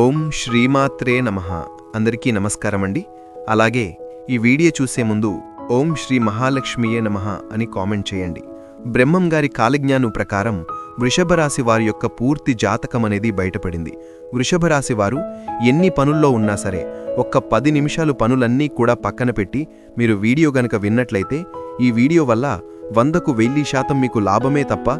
ఓం శ్రీమాత్రే నమ. అందరికీ నమస్కారం అండి అలాగే ఈ వీడియో చూసే ముందు ఓం శ్రీ మహాలక్ష్మియే నమ అని కామెంట్ చేయండి. బ్రహ్మం గారి కాలజ్ఞానం ప్రకారం వృషభరాశి వారి యొక్క పూర్తి జాతకం అనేది బయటపడింది. వృషభరాశి వారు ఎన్ని పనుల్లో ఉన్నా సరే ఒక్క పది నిమిషాలు పనులన్నీ కూడా పక్కన పెట్టి మీరు వీడియో గనక విన్నట్లయితే ఈ వీడియో వల్ల వందకు వెయ్యి శాతం మీకు లాభమే తప్ప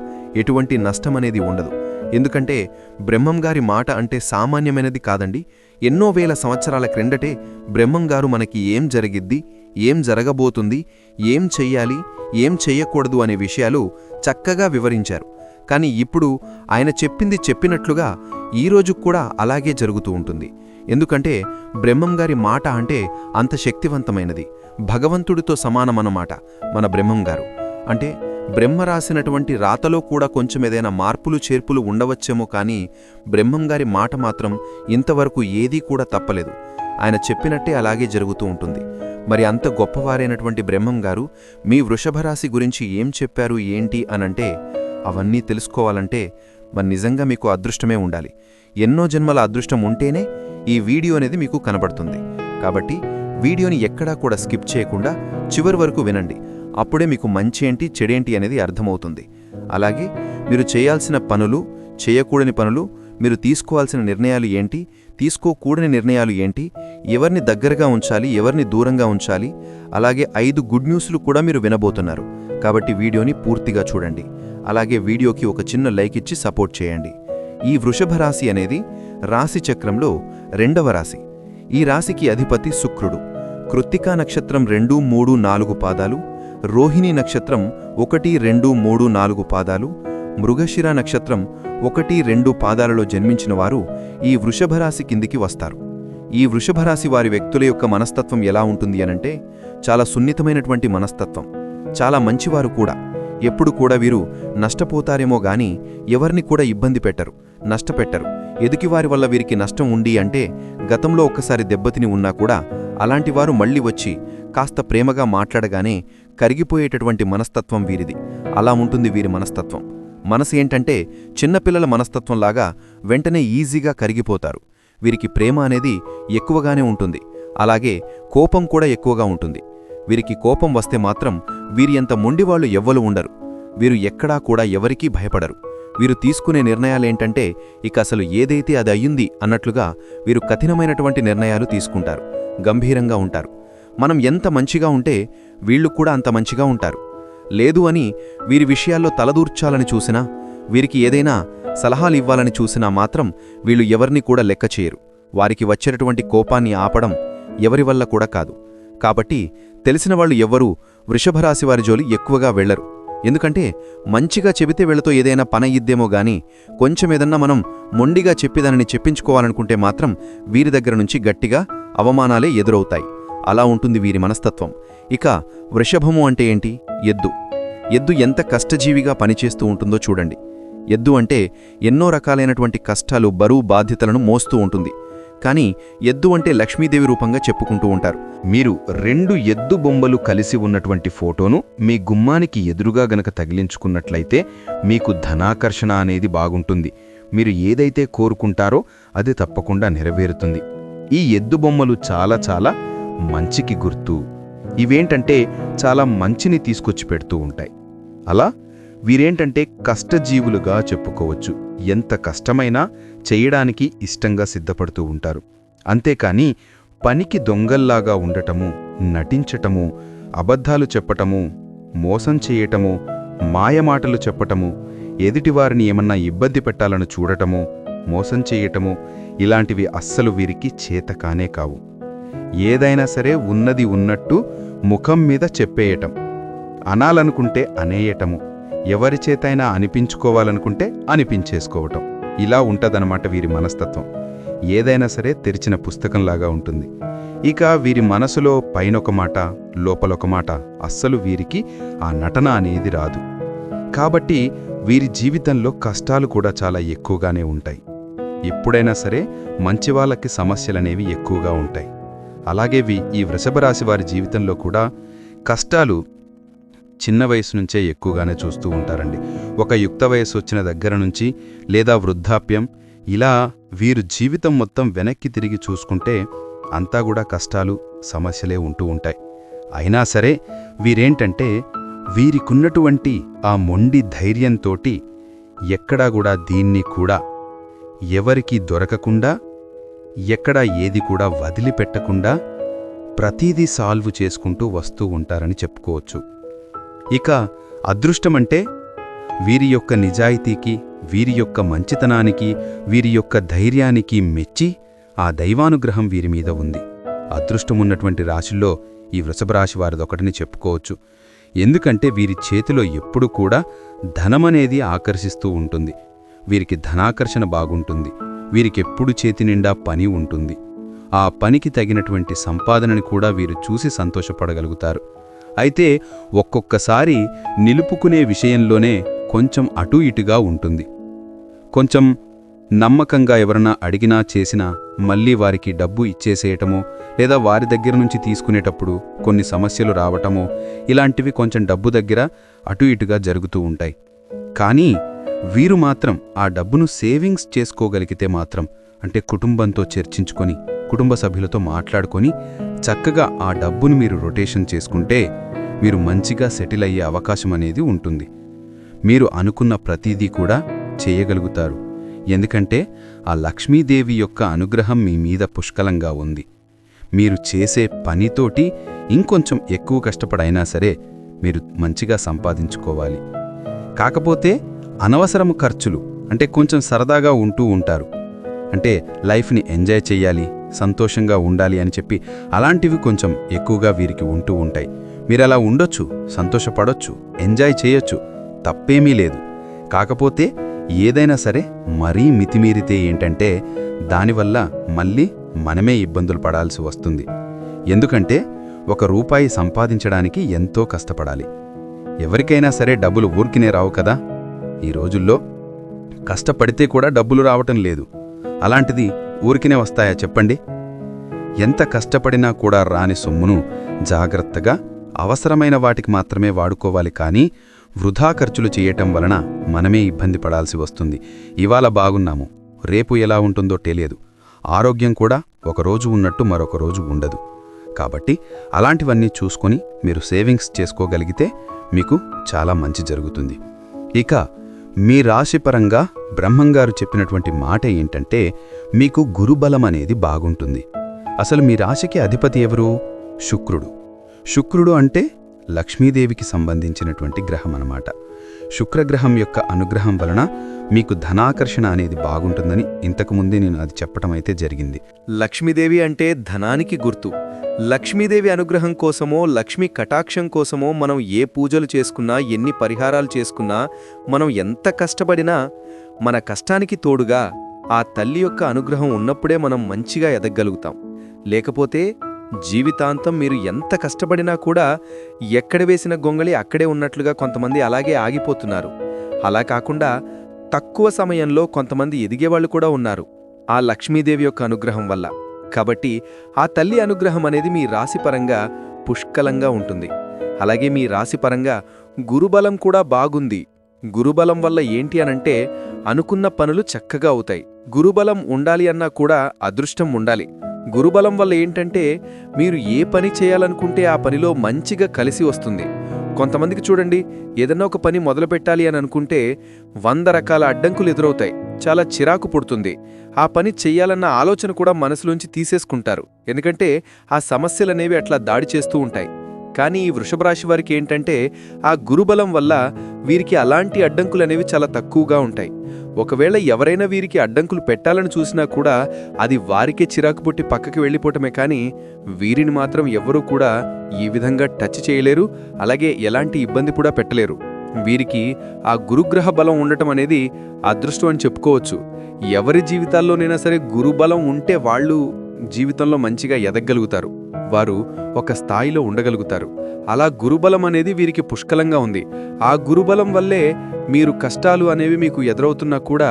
ఎటువంటి నష్టమనేది ఉండదు. ఎందుకంటే బ్రహ్మం గారి మాట అంటే సామాన్యమైనది కాదండి. ఎన్నో వేల సంవత్సరాల క్రిందటే బ్రహ్మం గారు మనకి ఏం జరిగిద్ది ఏం జరగబోతుంది ఏం చెయ్యాలి ఏం చెయ్యకూడదు అనే విషయాలు చక్కగా వివరించారు. కానీ ఇప్పుడు ఆయన చెప్పింది చెప్పినట్లుగా ఈరోజు కూడా అలాగే జరుగుతూ ఉంటుంది. ఎందుకంటే బ్రహ్మం గారి మాట అంటే అంత శక్తివంతమైనది. భగవంతుడితో సమానమన్నమాట మన బ్రహ్మం గారు అంటే బ్రహ్మ రాసినటువంటి రాతలో కూడా కొంచెం ఏదైనా మార్పులు చేర్పులు ఉండవచ్చేమో కానీ బ్రహ్మం గారి మాట మాత్రం ఇంతవరకు ఏదీ కూడా తప్పలేదు. ఆయన చెప్పినట్టే అలాగే జరుగుతూ ఉంటుంది. మరి అంత గొప్పవారైనటువంటి బ్రహ్మం గారు మీ వృషభరాశి గురించి ఏం చెప్పారు ఏంటి అనంటే అవన్నీ తెలుసుకోవాలంటే మరి నిజంగా మీకు అదృష్టమే ఉండాలి. ఎన్నో జన్మల అదృష్టం ఉంటేనే ఈ వీడియో అనేది మీకు కనబడుతుంది. కాబట్టి వీడియోని ఎక్కడా కూడా స్కిప్ చేయకుండా చివరి వరకు వినండి. అప్పుడే మీకు మంచి ఏంటి చెడేంటి అనేది అర్థమవుతుంది. అలాగే మీరు చేయాల్సిన పనులు చేయకూడని పనులు మీరు తీసుకోవాల్సిన నిర్ణయాలు ఏంటి తీసుకోకూడని నిర్ణయాలు ఏంటి ఎవరిని దగ్గరగా ఉంచాలి ఎవరిని దూరంగా ఉంచాలి అలాగే ఐదు గుడ్ న్యూస్లు కూడా మీరు వినబోతున్నారు. కాబట్టి వీడియోని పూర్తిగా చూడండి. అలాగే వీడియోకి ఒక చిన్న లైక్ ఇచ్చి సపోర్ట్ చేయండి. ఈ వృషభ రాశి అనేది రాశి చక్రంలో రెండవ రాశి. ఈ రాశికి అధిపతి శుక్రుడు. కృత్తికా నక్షత్రం రెండు మూడు నాలుగు పాదాలు రోహిణి నక్షత్రం ఒకటి రెండు మూడు నాలుగు పాదాలు మృగశిర నక్షత్రం ఒకటి రెండు పాదాలలో జన్మించిన వారు ఈ వృషభరాశి కిందికి వస్తారు. ఈ వృషభరాశి వారి వ్యక్తుల యొక్క మనస్తత్వం ఎలా ఉంటుంది అనంటే చాలా సున్నితమైనటువంటి మనస్తత్వం. చాలా మంచివారు కూడా. ఎప్పుడు కూడా వీరు నష్టపోతారేమో గాని ఎవరిని కూడా ఇబ్బంది పెట్టరు నష్టపెట్టరు. ఎదుకివారి వల్ల వీరికి నష్టం ఉండి అంటే గతంలో ఒక్కసారి దెబ్బతిని ఉన్నా కూడా అలాంటివారు మళ్ళీ వచ్చి కాస్త ప్రేమగా మాట్లాడగానే కరిగిపోయేటటువంటి మనస్తత్వం వీరిది. అలా ఉంటుంది వీరి మనస్తత్వం. మనసు ఏంటంటే చిన్నపిల్లల మనస్తత్వంలాగా వెంటనే ఈజీగా కరిగిపోతారు. వీరికి ప్రేమ అనేది ఎక్కువగానే ఉంటుంది. అలాగే కోపం కూడా ఎక్కువగా ఉంటుంది. వీరికి కోపం వస్తే మాత్రం వీరి అంత మొండివాళ్ళు ఎవ్వలు ఉండరు. వీరు ఎక్కడా కూడా ఎవరికీ భయపడరు. వీరు తీసుకునే నిర్ణయాలేంటంటే ఇక అసలు ఏదైతే అది అయ్యింది అన్నట్లుగా వీరు కఠినమైనటువంటి నిర్ణయాలు తీసుకుంటారు. గంభీరంగా ఉంటారు. మనం ఎంత మంచిగా ఉంటే వీళ్ళు కూడా అంత మంచిగా ఉంటారు. లేదు అని వీరి విషయాల్లో తలదూర్చాలని చూసినా వీరికి ఏదైనా సలహాలు ఇవ్వాలని చూసినా మాత్రం వీళ్ళు ఎవరిని కూడా లెక్క చేయరు. వారికి వచ్చేటటువంటి కోపాన్ని ఆపడం ఎవరి వల్ల కూడా కాదు. కాబట్టి తెలిసిన వాళ్ళు ఎవ్వరూ వృషభరాశివారి జోలి ఎక్కువగా వెళ్ళరు ఎందుకంటే మంచిగా చెబితే వీళ్ళతో ఏదైనా పనయిద్దేమో గాని కొంచెం ఏదన్నా మనం మొండిగా చెప్పిదానిని చెప్పించుకోవాలనుకుంటే మాత్రం వీరి దగ్గర నుంచి గట్టిగా అవమానాలే ఎదురవుతాయి. అలా ఉంటుంది వీరి మనస్తత్వం. ఇక వృషభము అంటే ఏంటి? ఎద్దు. ఎద్దు ఎంత కష్టజీవిగా పనిచేస్తూ ఉంటుందో చూడండి. ఎద్దు అంటే ఎన్నో రకాలైనటువంటి కష్టాలు బరువు బాధ్యతలను మోస్తూ ఉంటుంది. కానీ ఎద్దు అంటే లక్ష్మీదేవి రూపంగా చెప్పుకుంటూ ఉంటారు. మీరు రెండు ఎద్దు బొమ్మలు కలిసి ఉన్నటువంటి ఫోటోను మీ గుమ్మానికి ఎదురుగా గనక తగిలించుకున్నట్లయితే మీకు ధనాకర్షణ అనేది బాగుంటుంది. మీరు ఏదైతే కోరుకుంటారో అది తప్పకుండా నెరవేరుతుంది. ఈ ఎద్దు బొమ్మలు చాలా చాలా మంచికి గుర్తు. ఇవేంటంటే చాలా మంచిని తీసుకొచ్చి పెడుతూ ఉంటాయి. అలా వీరేంటంటే కష్టజీవులుగా చెప్పుకోవచ్చు. ఎంత కష్టమైనా చేయడానికి ఇష్టంగా సిద్ధపడుతూ ఉంటారు. అంతేకాని పనికి దొంగల్లాగా ఉండటము నటించటము అబద్ధాలు చెప్పటము మోసం చేయటము మాయమాటలు చెప్పటము ఎదుటివారిని ఏమన్నా ఇబ్బంది పెట్టాలని చూడటము మోసం చేయటము ఇలాంటివి అస్సలు వీరికి చేతకానే కావు. ఏదైనా సరే ఉన్నది ఉన్నట్టు ముఖం మీద చెప్పేయటం. అనాలనుకుంటే అనేయటము. ఎవరి చేతైనా అనిపించుకోవాలనుకుంటే అనిపించేసుకోవటం. ఇలా ఉంటదనమాట వీరి మనస్తత్వం. ఏదైనా సరే తెరిచిన పుస్తకంలాగా ఉంటుంది. ఇక వీరి మనసులో పైనొక మాట లోపలొక మాట అస్సలు వీరికి ఆ నటన అనేది రాదు. కాబట్టి వీరి జీవితంలో కష్టాలు కూడా చాలా ఎక్కువగానే ఉంటాయి. ఎప్పుడైనా సరే మంచివాళ్ళకి సమస్యలనేవి ఎక్కువగా ఉంటాయి. అలాగే వి ఈ వృషభరాశి వారి జీవితంలో కూడా కష్టాలు చిన్న వయసు నుంచే ఎక్కువగానే చూస్తూ ఉంటారండి. ఒక యుక్త వయసు వచ్చిన దగ్గర నుంచి లేదా వృద్ధాప్యం ఇలా వీరు జీవితం మొత్తం వెనక్కి తిరిగి చూసుకుంటే అంతా కూడా కష్టాలు సమస్యలే ఉంటూ ఉంటాయి. అయినా సరే వీరేంటంటే వీరికున్నటువంటి ఆ మొండి ధైర్యంతోటి ఎక్కడా కూడా దీన్ని కూడా ఎవరికి దొరకకుండా ఎక్కడా ఏది కూడా వదిలిపెట్టకుండా ప్రతీదీ సాల్వ్ చేసుకుంటూ వస్తూ ఉంటారని చెప్పుకోవచ్చు. ఇక అదృష్టమంటే వీరి యొక్క నిజాయితీకి వీరి యొక్క మంచితనానికి వీరి యొక్క ధైర్యానికి మెచ్చి ఆ దైవానుగ్రహం వీరి మీద ఉంది. అదృష్టమున్నటువంటి రాశుల్లో ఈ వృషభరాశి వారిదొకటిని చెప్పుకోవచ్చు. ఎందుకంటే వీరి చేతిలో ఎప్పుడూ కూడా ధనమనేది ఆకర్షిస్తూ ఉంటుంది. వీరికి ధనాకర్షణ బాగుంటుంది. వీరికెప్పుడు చేతి నిండా పని ఉంటుంది. ఆ పనికి తగినటువంటి సంపాదనని కూడా వీరు చూసి సంతోషపడగలుగుతారు. అయితే ఒక్కొక్కసారి నిలుపుకునే విషయంలోనే కొంచెం అటూ ఇటుగా ఉంటుంది. కొంచెం నమ్మకంగా ఎవరన్నా అడిగినా చేసినా మళ్ళీ వారికి డబ్బు ఇచ్చేసేయటమో లేదా వారి దగ్గర నుంచి తీసుకునేటప్పుడు కొన్ని సమస్యలు రావటమో ఇలాంటివి కొంచెం డబ్బు దగ్గర అటు ఇటుగా జరుగుతూ ఉంటాయి. కానీ వీరు మాత్రం ఆ డబ్బును సేవింగ్స్ చేసుకోగలిగితే మాత్రం అంటే కుటుంబంతో చర్చించుకొని కుటుంబ సభ్యులతో మాట్లాడుకొని చక్కగా ఆ డబ్బును మీరు రొటేషన్ చేసుకుంటే మీరు మంచిగా సెటిల్ అయ్యే అవకాశం అనేది ఉంటుంది. మీరు అనుకున్న ప్రతిదీ కూడా చేయగలుగుతారు. ఎందుకంటే ఆ లక్ష్మీదేవి యొక్క అనుగ్రహం మీ మీద పుష్కలంగా ఉంది. మీరు చేసే పనితోటి ఇంకొంచెం ఎక్కువ కష్టపడైనా సరే మీరు మంచిగా సంపాదించుకోవాలి. కాకపోతే అనవసరము ఖర్చులు అంటే కొంచెం సరదాగా ఉంటూ ఉంటారు. అంటే లైఫ్ని ఎంజాయ్ చెయ్యాలి సంతోషంగా ఉండాలి అని చెప్పి అలాంటివి కొంచెం ఎక్కువగా వీరికి ఉంటూ ఉంటాయి. మీరు అలా ఉండొచ్చు సంతోషపడొచ్చు ఎంజాయ్ చేయొచ్చు తప్పేమీ లేదు. కాకపోతే ఏదైనా సరే మరీ మితిమీరితే ఏంటంటే దానివల్ల మళ్ళీ మనమే ఇబ్బందులు పడాల్సి వస్తుంది. ఎందుకంటే ఒక రూపాయి సంపాదించడానికి ఎంతో కష్టపడాలి. ఎవరికైనా సరే డబ్బులు ఊరికినే రావు కదా? ఈ రోజుల్లో కష్టపడితే కూడా డబ్బులు రావటం లేదు. అలాంటిది ఊరికినే వస్తాయా చెప్పండి? ఎంత కష్టపడినా కూడా రాని సొమ్మును జాగ్రత్తగా అవసరమైన వాటికి మాత్రమే వాడుకోవాలి కానీ వృధా ఖర్చులు చేయటం వలన మనమే ఇబ్బంది పడాల్సి వస్తుంది. ఇవాళ బాగున్నాము. రేపు ఎలా ఉంటుందో తెలియదు. ఆరోగ్యం కూడా ఒకరోజు ఉన్నట్టు మరొక రోజు ఉండదు. కాబట్టి అలాంటివన్నీ చూసుకొని మీరు సేవింగ్స్ చేసుకోగలిగితే మీకు చాలా మంచి జరుగుతుంది. ఇక మీ రాశిపరంగా బ్రహ్మంగారు చెప్పినటువంటి మాట ఏంటంటే మీకు గురుబలం అనేది బాగుంటుంది. అసలు మీ రాశికి అధిపతి ఎవరు? శుక్రుడు. శుక్రుడు అంటే లక్ష్మీదేవికి సంబంధించినటువంటి గ్రహం అన్నమాట శుక్రగ్రహం యొక్క అనుగ్రహం వలన మీకు ధనాకర్షణ అనేది బాగుంటుందని ఇంతకుముందే నేను అది చెప్పటం అయితే జరిగింది. లక్ష్మీదేవి అంటే ధనానికి గుర్తు. లక్ష్మీదేవి అనుగ్రహం కోసమో లక్ష్మీ కటాక్షం కోసమో మనం ఏ పూజలు చేసుకున్నా ఎన్ని పరిహారాలు చేసుకున్నా మనం ఎంత కష్టపడినా మన కష్టానికి తోడుగా ఆ తల్లి యొక్క అనుగ్రహం ఉన్నప్పుడే మనం మంచిగా ఎదగలుగుతాం. లేకపోతే జీవితాంతం మీరు ఎంత కష్టపడినా కూడా ఎక్కడ వేసిన గొంగళి అక్కడే ఉన్నట్లుగా కొంతమంది అలాగే ఆగిపోతున్నారు. అలా కాకుండా తక్కువ సమయంలో కొంతమంది ఎదిగేవాళ్ళు కూడా ఉన్నారు. ఆ లక్ష్మీదేవి యొక్క అనుగ్రహం వల్ల. కాబట్టి ఆ తల్లి అనుగ్రహం అనేది మీ రాశిపరంగా పుష్కలంగా ఉంటుంది. అలాగే మీ రాశిపరంగా గురుబలం కూడా బాగుంది. గురుబలం వల్ల ఏంటి అనంటే అనుకున్న పనులు చక్కగా అవుతాయి. గురుబలం ఉండాలి అన్నా కూడా అదృష్టం ఉండాలి. గురుబలం వల్ల ఏంటంటే మీరు ఏ పని చేయాలనుకుంటే ఆ పనిలో మంచిగా కలిసి వస్తుంది. కొంతమందికి చూడండి ఏదన్నా ఒక పని మొదలుపెట్టాలి అని అనుకుంటే వంద రకాల అడ్డంకులు ఎదురవుతాయి. చాలా చిరాకు పుడుతుంది. ఆ పని చెయ్యాలన్న ఆలోచన కూడా మనసులోంచి తీసేసుకుంటారు. ఎందుకంటే ఆ సమస్యలనేవి అట్లా దాడి చేస్తూ ఉంటాయి. కానీ ఈ వృషభరాశి వారికి ఏంటంటే ఆ గురుబలం వల్ల వీరికి అలాంటి అడ్డంకులు అనేవి చాలా తక్కువగా ఉంటాయి. ఒకవేళ ఎవరైనా వీరికి అడ్డంకులు పెట్టాలని చూసినా కూడా అది వారికే చిరాకు పుట్టి పక్కకి వెళ్ళిపోవటమే కానీ వీరిని మాత్రం ఎవరూ కూడా ఈ విధంగా టచ్ చేయలేరు అలాగే ఎలాంటి ఇబ్బంది కూడా పెట్టలేరు. వీరికి ఆ గురుగ్రహ బలం ఉండటం అనేది అదృష్టం అని చెప్పుకోవచ్చు. ఎవరి జీవితాల్లోనైనా సరే గురుబలం ఉంటే వాళ్ళు జీవితంలో మంచిగా ఎదగలుగుతారు. వారు ఒక స్థాయిలో ఉండగలుగుతారు. అలా గురుబలం అనేది వీరికి పుష్కలంగా ఉంది. ఆ గురుబలం వల్లే మీరు కష్టాలు అనేవి మీకు ఎదురవుతున్నా కూడా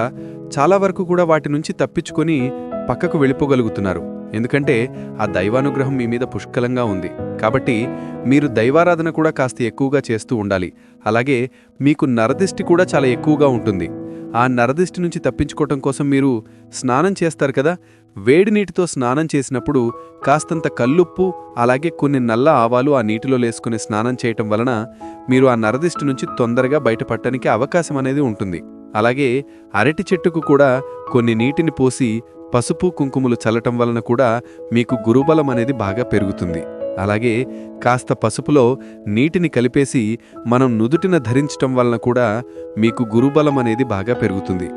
చాలా వరకు కూడా వాటి నుంచి తప్పించుకొని పక్కకు వెళ్ళిపోగలుగుతున్నారు. ఎందుకంటే ఆ దైవానుగ్రహం మీ మీద పుష్కలంగా ఉంది. కాబట్టి మీరు దైవారాధన కూడా కాస్త ఎక్కువగా చేస్తూ ఉండాలి. అలాగే మీకు నరదిష్టి కూడా చాలా ఎక్కువగా ఉంటుంది. ఆ నరదిష్టి నుంచి తప్పించుకోవటం కోసం మీరు స్నానం చేస్తారు కదా? వేడి నీటితో స్నానం చేసినప్పుడు కాస్తంత కల్లుప్పు అలాగే కొన్ని నల్ల ఆవాలు ఆ నీటిలో లేసుకుని స్నానం చేయటం వలన మీరు ఆ నరదిష్టి నుంచి తొందరగా బయటపడటానికి అవకాశం అనేది ఉంటుంది. అలాగే అరటి చెట్టుకు కూడా కొన్ని నీటిని పోసి పసుపు కుంకుమలు చల్లటం వలన కూడా మీకు గురుబలం అనేది బాగా పెరుగుతుంది. అలాగే కాస్త పసుపులో నీటిని కలిపేసి మనం నుదుటిన ధరించటం వలన కూడా మీకు గురుబలం అనేది బాగా పెరుగుతుంది.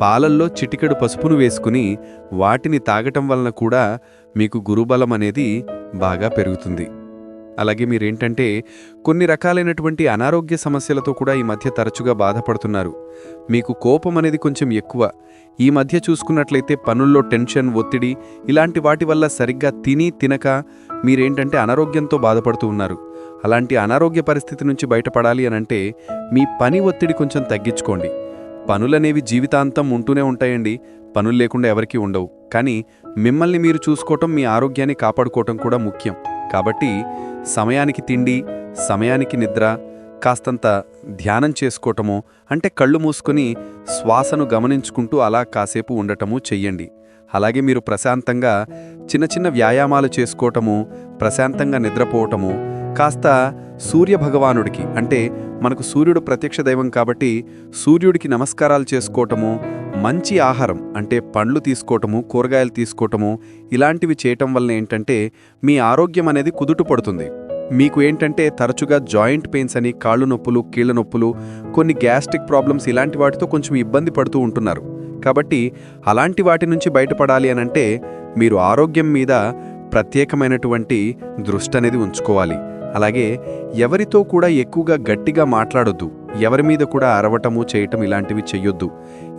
పాలల్లో చిటికెడు పసుపును వేసుకుని వాటిని తాగటం వలన కూడా మీకు గురుబలం అనేది బాగా పెరుగుతుంది. అలాగే మీరేంటంటే కొన్ని రకాలైనటువంటి అనారోగ్య సమస్యలతో కూడా ఈ మధ్య తరచుగా బాధపడుతున్నారు. మీకు కోపం అనేది కొంచెం ఎక్కువ. ఈ మధ్య చూసుకున్నట్లయితే పనుల్లో టెన్షన్ ఒత్తిడి ఇలాంటి వాటి వల్ల సరిగ్గా తిని తినక మీరేంటంటే అనారోగ్యంతో బాధపడుతూ ఉన్నారు. అలాంటి అనారోగ్య పరిస్థితి నుంచి బయటపడాలి అనంటే మీ పని ఒత్తిడి కొంచెం తగ్గించుకోండి. పనులనేవి జీవితాంతం ఉంటూనే ఉంటాయండి. పనులు లేకుండా ఎవరికీ ఉండవు. కానీ మిమ్మల్ని మీరు చూసుకోవటం మీ ఆరోగ్యాన్ని కాపాడుకోవటం కూడా ముఖ్యం. కాబట్టి సమయానికి తిండి సమయానికి నిద్ర కాస్తంత ధ్యానం చేసుకోవటము అంటే కళ్ళు మూసుకొని శ్వాసను గమనించుకుంటూ అలా కాసేపు ఉండటము చెయ్యండి. అలాగే మీరు ప్రశాంతంగా చిన్న చిన్న వ్యాయామాలు చేసుకోవటము ప్రశాంతంగా నిద్రపోవటము కాస్త సూర్య భగవానుడికి అంటే మనకు సూర్యుడు ప్రత్యక్ష దైవం కాబట్టి సూర్యుడికి నమస్కారాలు చేసుకోవటము మంచి ఆహారం అంటే పండ్లు తీసుకోవటము కూరగాయలు తీసుకోవటము ఇలాంటివి చేయటం వల్ల ఏంటంటే మీ ఆరోగ్యం అనేది కుదుట పడుతుంది. మీకు ఏంటంటే తరచుగా జాయింట్ పెయిన్స్ అని కాళ్ళు నొప్పులు కీళ్ళ నొప్పులు కొన్ని గ్యాస్ట్రిక్ ప్రాబ్లమ్స్ ఇలాంటి వాటితో కొంచెం ఇబ్బంది పడుతూ ఉంటున్నారు. కాబట్టి అలాంటి వాటి నుంచి బయటపడాలి అనంటే మీరు ఆరోగ్యం మీద ప్రత్యేకమైనటువంటి దృష్టి అనేది ఉంచుకోవాలి. అలాగే ఎవరితో కూడా ఎక్కువగా గట్టిగా మాట్లాడొద్దు. ఎవరి మీద కూడా అరవటము చేయటం ఇలాంటివి చెయ్యొద్దు.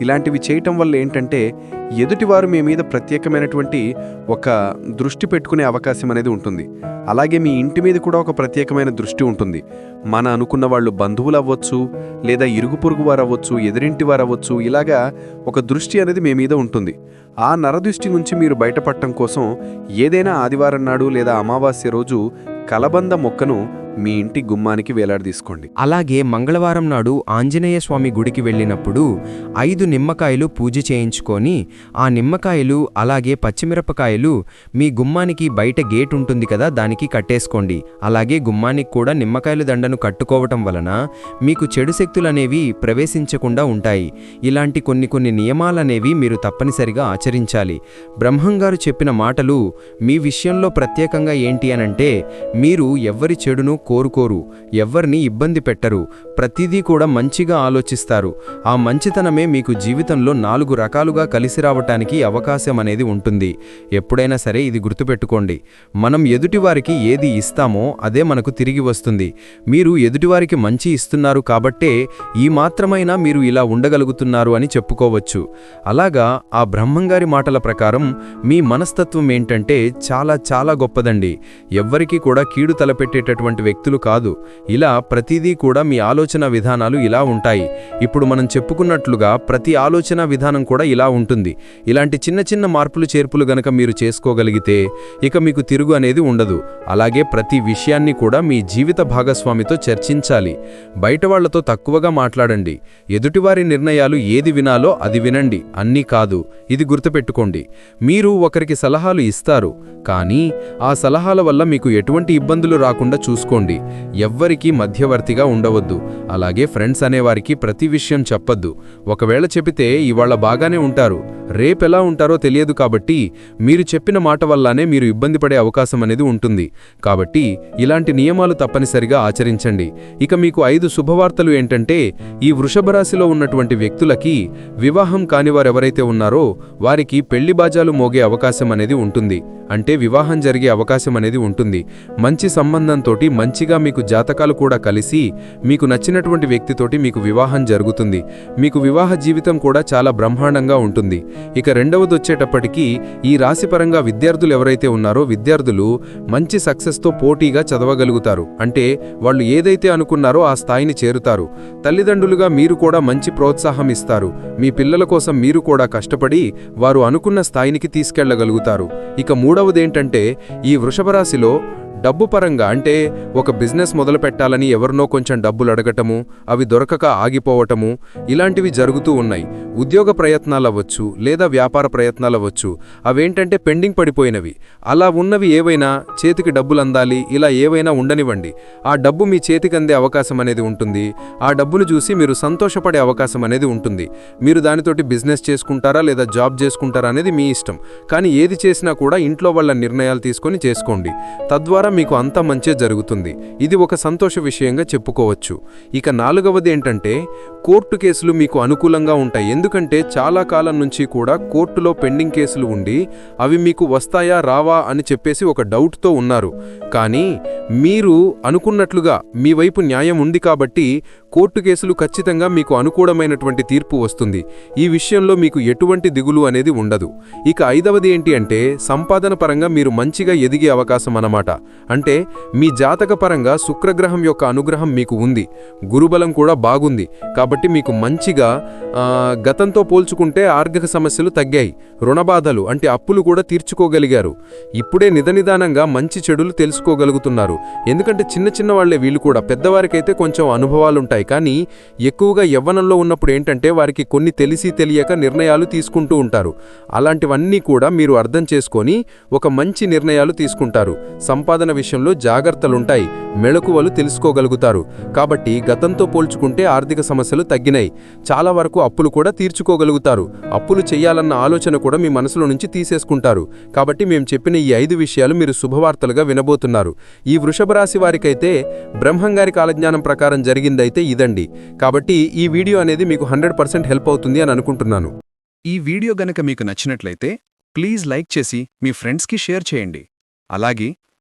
ఇలాంటివి చేయటం వల్ల ఏంటంటే ఎదుటివారు మీ మీద ప్రత్యేకమైనటువంటి ఒక దృష్టి పెట్టుకునే అవకాశం అనేది ఉంటుంది. అలాగే మీ ఇంటి మీద కూడా ఒక ప్రత్యేకమైన దృష్టి ఉంటుంది. మన అనుకున్న వాళ్ళు బంధువులు అవ్వచ్చు లేదా ఇరుగు పొరుగు వారు అవ్వచ్చు ఎదిరింటి వారు అవ్వచ్చు ఇలాగా ఒక దృష్టి అనేది మీ మీద ఉంటుంది. ఆ నరదృష్టి నుంచి మీరు బయటపడటం కోసం ఏదైనా ఆదివారం నాడు లేదా అమావాస్య రోజు కలబంద మొక్కను మీ ఇంటి గుమ్మానికి వేలాడదీసుకోండి అలాగే మంగళవారం నాడు ఆంజనేయ స్వామి గుడికి వెళ్ళినప్పుడు ఐదు నిమ్మకాయలు పూజ చేయించుకొని ఆ నిమ్మకాయలు అలాగే పచ్చిమిరపకాయలు మీ గుమ్మానికి బయట గేట్ ఉంటుంది కదా దానికి కట్టేసుకోండి. అలాగే గుమ్మానికి కూడా నిమ్మకాయల దండను కట్టుకోవటం వలన మీకు చెడు శక్తులనేవి ప్రవేశించకుండా ఉంటాయి. ఇలాంటి కొన్ని కొన్ని నియమాలనేవి మీరు తప్పనిసరిగా ఆచరించాలి. బ్రహ్మంగారు చెప్పిన మాటలు మీ విషయంలో ప్రత్యేకంగా ఏంటి అనంటే మీరు ఎవ్వరి చెడును కోరుకోరు ఎవ్వరిని ఇబ్బంది పెట్టరు ప్రతిదీ కూడా మంచిగా ఆలోచిస్తారు. ఆ మంచితనమే మీకు జీవితంలో నాలుగు రకాలుగా కలిసి రావటానికి అవకాశం అనేది ఉంటుంది. ఎప్పుడైనా సరే ఇది గుర్తుపెట్టుకోండి. మనం ఎదుటివారికి ఏది ఇస్తామో అదే మనకు తిరిగి వస్తుంది. మీరు ఎదుటివారికి మంచి ఇస్తున్నారు కాబట్టే ఈ మాత్రమైనా మీరు ఇలా ఉండగలుగుతున్నారు అని చెప్పుకోవచ్చు. అలాగా ఆ బ్రహ్మంగారి మాటల ప్రకారం మీ మనస్తత్వం ఏంటంటే చాలా చాలా గొప్పదండి. ఎవ్వరికీ కూడా కీడు తలపెట్టేటటువంటి వ్యక్తులు కాదు. ఇలా ప్రతిదీ కూడా మీ ఆలోచన విధానాలు ఇలా ఉంటాయి. ఇప్పుడు మనం చెప్పుకున్నట్లుగా ప్రతి ఆలోచన విధానం కూడా ఇలా ఉంటుంది. ఇలాంటి చిన్న చిన్న మార్పులు చేర్పులు గనక మీరు చేసుకోగలిగితే ఇక మీకు తిరుగు అనేది ఉండదు. అలాగే ప్రతి విషయాన్ని కూడా మీ జీవిత భాగస్వామితో చర్చించాలి. బయట వాళ్ళతో తక్కువగా మాట్లాడండి. ఎదుటివారి నిర్ణయాలు ఏది వినాలో అది వినండి. అన్నీ కాదు. ఇది గుర్తుపెట్టుకోండి. మీరు ఒకరికి సలహాలు ఇస్తారు. కానీ ఆ సలహాల వల్ల మీకు ఎటువంటి ఇబ్బందులు రాకుండా చూసుకోండి. ఎవ్వరికీ మధ్యవర్తిగా ఉండవద్దు. అలాగే ఫ్రెండ్స్ అనేవారికి ప్రతి విషయం చెప్పొద్దు. ఒకవేళ చెబితే ఇవాళ బాగానే ఉంటారు. రేపెలా ఉంటారో తెలియదు కాబట్టి మీరు చెప్పిన మాట వల్లనే మీరు ఇబ్బంది పడే అవకాశం అనేది ఉంటుంది. కాబట్టి ఇలాంటి నియమాలు తప్పనిసరిగా ఆచరించండి. ఇక మీకు ఐదు శుభవార్తలు ఏంటంటే ఈ వృషభరాశిలో ఉన్నటువంటి వ్యక్తులకి వివాహం కానివారెవరైతే ఉన్నారో వారికి పెళ్ళి బాజాలు మోగే అవకాశం అనేది ఉంటుంది. అంటే వివాహం జరిగే అవకాశం అనేది ఉంటుంది. మంచి సంబంధంతోటి మంచిగా మీకు జాతకాలు కూడా కలిసి మీకు నచ్చినటువంటి వ్యక్తితోటి మీకు వివాహం జరుగుతుంది. మీకు వివాహ జీవితం కూడా చాలా బ్రహ్మాండంగా ఉంటుంది. ఇక రెండవది వచ్చేటప్పటికీ ఈ రాశిపరంగా విద్యార్థులు ఎవరైతే ఉన్నారో విద్యార్థులు మంచి సక్సెస్తో పోటీగా చదవగలుగుతారు. అంటే వాళ్ళు ఏదైతే అనుకున్నారో ఆ స్థాయిని చేరుతారు. తల్లిదండ్రులుగా మీరు కూడా మంచి ప్రోత్సాహం ఇస్తారు. మీ పిల్లల కోసం మీరు కూడా కష్టపడి వారు అనుకున్న స్థాయినికి తీసుకెళ్ళగలుగుతారు ఇక మూడవదేంటంటే ఈ వృషభ రాశిలో డబ్బు పరంగా అంటే ఒక బిజినెస్ మొదలు పెట్టాలని ఎవరినో కొంచెం డబ్బులు అడగటము అవి దొరకక ఆగిపోవటము ఇలాంటివి జరుగుతూ ఉన్నాయి. ఉద్యోగ ప్రయత్నాలు అవ్వచ్చు లేదా వ్యాపార ప్రయత్నాలవచ్చు అవేంటంటే పెండింగ్ పడిపోయినవి. అలా ఉన్నవి ఏవైనా చేతికి డబ్బులు అందాలి ఇలా ఏవైనా ఉండనివ్వండి. ఆ డబ్బు మీ చేతికి అందే అవకాశం అనేది ఉంటుంది. ఆ డబ్బును చూసి మీరు సంతోషపడే అవకాశం అనేది ఉంటుంది. మీరు దానితోటి బిజినెస్ చేసుకుంటారా లేదా జాబ్ చేసుకుంటారా అనేది మీ ఇష్టం. కానీ ఏది చేసినా కూడా ఇంట్లో వాళ్ళ నిర్ణయాలు తీసుకొని చేసుకోండి. తద్వారా మీకు అంతా మంచే జరుగుతుంది. ఇది ఒక సంతోష విషయంగా చెప్పుకోవచ్చు. ఇక నాలుగవది ఏంటంటే కోర్టు కేసులు మీకు అనుకూలంగా ఉంటాయి. ఎందుకంటే చాలా కాలం నుంచి కూడా కోర్టులో పెండింగ్ కేసులు ఉండి అవి మీకు వస్తాయా రావా అని చెప్పేసి ఒక డౌట్తో ఉన్నారు. కానీ మీరు అనుకున్నట్లుగా మీ వైపు న్యాయం ఉంది కాబట్టి కోర్టు కేసులు ఖచ్చితంగా మీకు అనుకూలమైనటువంటి తీర్పు వస్తుంది. ఈ విషయంలో మీకు ఎటువంటి దిగులు అనేది ఉండదు. ఇక ఐదవది ఏంటి అంటే సంపాదన పరంగా మీరు మంచిగా ఎదిగే అవకాశం అన్నమాట. అంటే మీ జాతక పరంగా శుక్రగ్రహం యొక్క అనుగ్రహం మీకు ఉంది గురుబలం కూడా బాగుంది. కాబట్టి మీకు మంచిగా గతంతో పోల్చుకుంటే ఆర్థిక సమస్యలు తగ్గాయి రుణబాధలు అంటే అప్పులు కూడా తీర్చుకోగలిగారు. ఇప్పుడే నిదనిదానంగా మంచి చెడులు తెలుసుకోగలుగుతున్నారు. ఎందుకంటే చిన్న చిన్న వాళ్ళే వీళ్ళు కూడా పెద్దవారికైతే కొంచెం అనుభవాలుంటాయి. కానీ ఎక్కువగా యవ్వనంలో ఉన్నప్పుడు ఏంటంటే వారికి కొన్ని తెలిసి తెలియక నిర్ణయాలు తీసుకుంటూ ఉంటారు. అలాంటివన్నీ కూడా మీరు అర్థం చేసుకొని ఒక మంచి నిర్ణయాలు తీసుకుంటారు. సంపాదన విషయంలో జాగ్రత్తలుంటాయి. మెళకువలు తెలుసుకోగలుగుతారు. కాబట్టి గతంతో పోల్చుకుంటే ఆర్థిక సమస్యలు తగ్గినాయి. చాలా వరకు అప్పులు కూడా తీర్చుకోగలుగుతారు. అప్పులు చేయాలన్న ఆలోచన కూడా మీ మనసులో నుంచి తీసేసుకుంటారు. కాబట్టి మేము చెప్పిన ఈ ఐదు విషయాలు మీరు శుభవార్తలుగా వినబోతున్నారు. ఈ వృషభ రాశి వారికైతే బ్రహ్మంగారి కాలజ్ఞానం ప్రకారం జరిగిందైతే ఇదండి. కాబట్టి ఈ వీడియో అనేది మీకు హండ్రెడ్ హెల్ప్ అవుతుంది అని అనుకుంటున్నాను. ఈ వీడియో గనక మీకు నచ్చినట్లయితే ప్లీజ్ లైక్ చేసి మీ ఫ్రెండ్స్కి షేర్ చేయండి. అలాగే